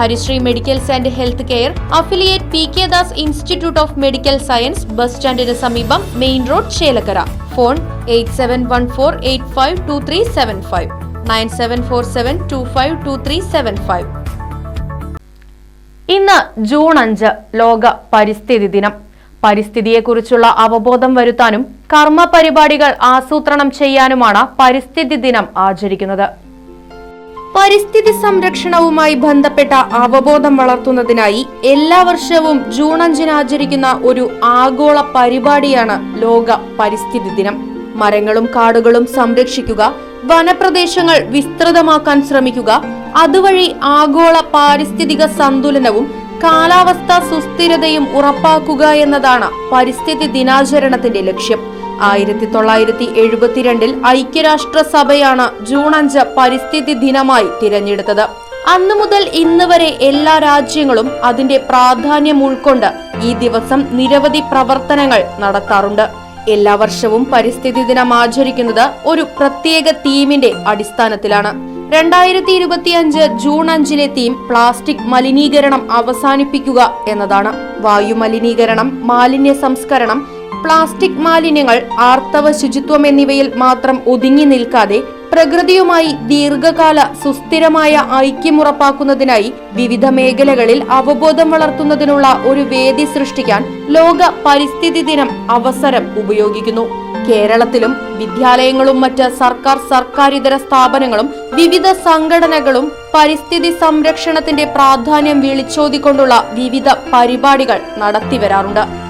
Harisree medicals and health care affiliate P K Das institute of medical science bus സ്റ്റാൻഡിന് സമീപം main road Chelakkara. Phone eight seven one four eight five two three seven five. Nine seven four seven two five two three seven five. ഇന്ന് June അഞ്ച് ലോക പരിസ്ഥിതി ദിനം. പരിസ്ഥിതിയെക്കുറിച്ചുള്ള അവബോധം വരുത്താനും കർമ്മ പരിപാടികൾ ആസൂത്രണം ചെയ്യാനുമാണ് പരിസ്ഥിതി ദിനം ആചരിക്കുന്നത്. പരിസ്ഥിതി സംരക്ഷണവുമായി ബന്ധപ്പെട്ട അവബോധം വളർത്തുന്നതിനായി എല്ലാ വർഷവും ജൂൺ അഞ്ചിന് ആചരിക്കുന്ന ഒരു ആഗോള പരിപാടിയാണ് ലോക പരിസ്ഥിതി ദിനം. മരങ്ങളും കാടുകളും സംരക്ഷിക്കുക വനപ്രദേശങ്ങൾ വിസ്തൃതമാക്കാൻ ശ്രമിക്കുക അതുവഴി ആഗോള പാരിസ്ഥിതിക സന്തുലനവും കാലാവസ്ഥാ സുസ്ഥിരതയും ഉറപ്പാക്കുക എന്നതാണ് പരിസ്ഥിതി ദിനാചരണത്തിന്റെ ലക്ഷ്യം. ആയിരത്തി തൊള്ളായിരത്തി എഴുപത്തിരണ്ടിൽ ഐക്യരാഷ്ട്രസഭയാണ് ജൂൺ അഞ്ച് പരിസ്ഥിതി ദിനമായി തിരഞ്ഞെടുത്തത്. അന്നു മുതൽ ഇന്ന് വരെ എല്ലാ രാജ്യങ്ങളും അതിന്റെ പ്രാധാന്യം ഉൾക്കൊണ്ട് ഈ ദിവസം നിരവധി പ്രവർത്തനങ്ങൾ നടത്താറുണ്ട്. എല്ലാ വർഷവും പരിസ്ഥിതി ദിനം ആചരിക്കുന്നത് ഒരു പ്രത്യേക തീമിന്റെ അടിസ്ഥാനത്തിലാണ്. രണ്ടായിരത്തി ഇരുപത്തിയഞ്ച് ജൂൺ അഞ്ചിലെ തീം പ്ലാസ്റ്റിക് മലിനീകരണം അവസാനിപ്പിക്കുക എന്നതാണ്. വായു മലിനീകരണം മാലിന്യ സംസ്കരണം പ്ലാസ്റ്റിക് മാലിന്യങ്ങൾ ആർത്തവ ശുചിത്വം എന്നിവയിൽ മാത്രം ഒതുങ്ങി നിൽക്കാതെ പ്രകൃതിയുമായി ദീർഘകാല സുസ്ഥിരമായ ഐക്യമുറപ്പാക്കുന്നതിനായി വിവിധ മേഖലകളിൽ അവബോധം വളർത്തുന്നതിനുള്ള ഒരു വേദി സൃഷ്ടിക്കാൻ ലോക പരിസ്ഥിതി ദിനം അവസരം ഉപയോഗിക്കുന്നു. കേരളത്തിലും വിദ്യാലയങ്ങളും മറ്റ് സർക്കാർ സർക്കാരിതര സ്ഥാപനങ്ങളും വിവിധ സംഘടനകളും പരിസ്ഥിതി സംരക്ഷണത്തിന്റെ പ്രാധാന്യം വിളിച്ചോതിക്കൊണ്ടുള്ള വിവിധ പരിപാടികൾ നടത്തിവരാറുണ്ട്